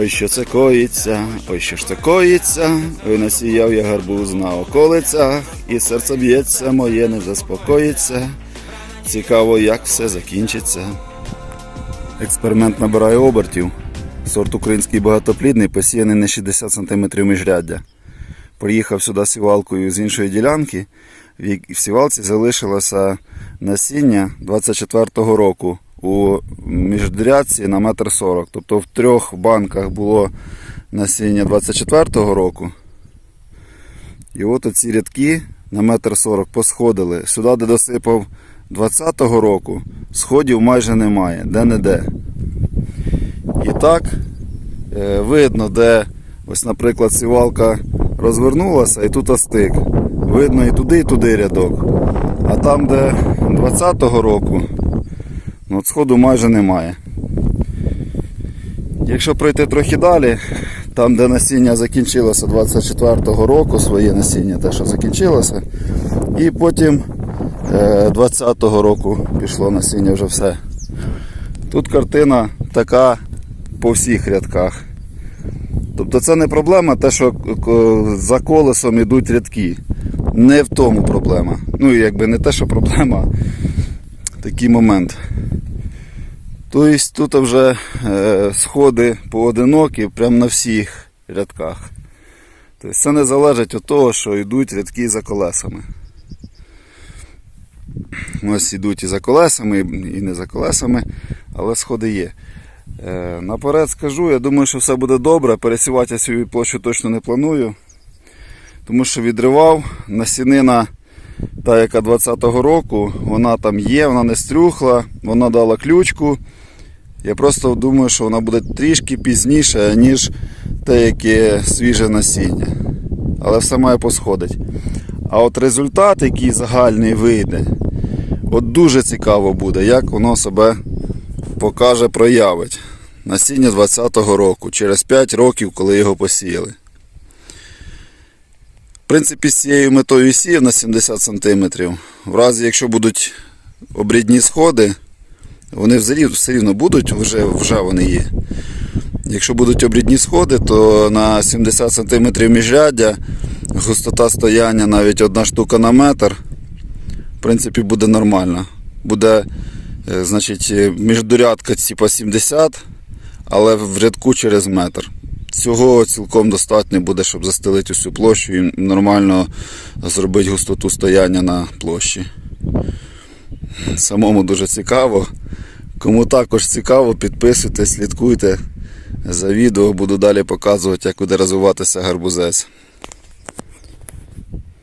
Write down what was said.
Ой, що це коїться, ой, що ж це коїться, ой, насіяв я гарбуз на околицях, і серце б'ється моє не заспокоїться. Цікаво, як все закінчиться. Експеримент набирає обертів. Сорт український багатоплідний, посіяний на 60 см міжряддя. Приїхав сюди сівалкою з іншої ділянки. В сівалці залишилося насіння 24-го року у міжрядці на метр 40. Тобто в трьох банках було насіння 24-го року. І от оці рядки на метр 40 посходили. Сюди, де досипав 20-го року, сходів майже немає, де-не-де. І так е, видно, де, ось, наприклад, сівалка розвернулася і тут остик. Видно і туди, і туди рядок. А там, де 20-го року, от сходу майже немає. Якщо пройти трохи далі, там, де насіння закінчилося 24-го року, своє насіння, те, що закінчилося, і потім е, 20-го року пішло насіння вже все. Тут картина така по всіх рядках. Тобто це не проблема, те, що за колесом йдуть рядки. Не в тому проблема. Ну, якби не те, що проблема, такий момент. Тобто тут вже е, сходи поодинокі прямо на всіх рядках. Тобто це не залежить від того, що йдуть рядки за колесами. Ось йдуть і за колесами, і не за колесами, але сходи є. Е, наперед скажу, я думаю, що все буде добре. Пересівати я свою площу точно не планую. Тому що відривав насінина, та яка 20-го року, вона там є, вона не стрюхла, вона дала ключку. Я просто думаю, що вона буде трішки пізніше, ніж те, яке свіже насіння. Але все має посходити. А от результат, який загальний вийде, от дуже цікаво буде, як воно себе покаже, проявить. Насіння 20-го року, через 5 років, коли його посіяли. Принципі, з цією метою сіяв на 70 см. В разі, якщо будуть обрідні сходи, вони все рівно, будуть, вже, вже вони є. Якщо будуть обрідні сходи, то на 70 см міжряддя густота стояння навіть одна штука на метр, в принципі, буде нормально. Буде, е, значить, міждурядка типа 70, але в рядку через метр. Цього цілком достатньо буде, щоб застелити усю площу і нормально зробити густоту стояння на площі. Самому дуже цікаво. Кому також цікаво, підписуйтесь, слідкуйте за відео, буду далі показувати, як буде розвиватися гарбузець.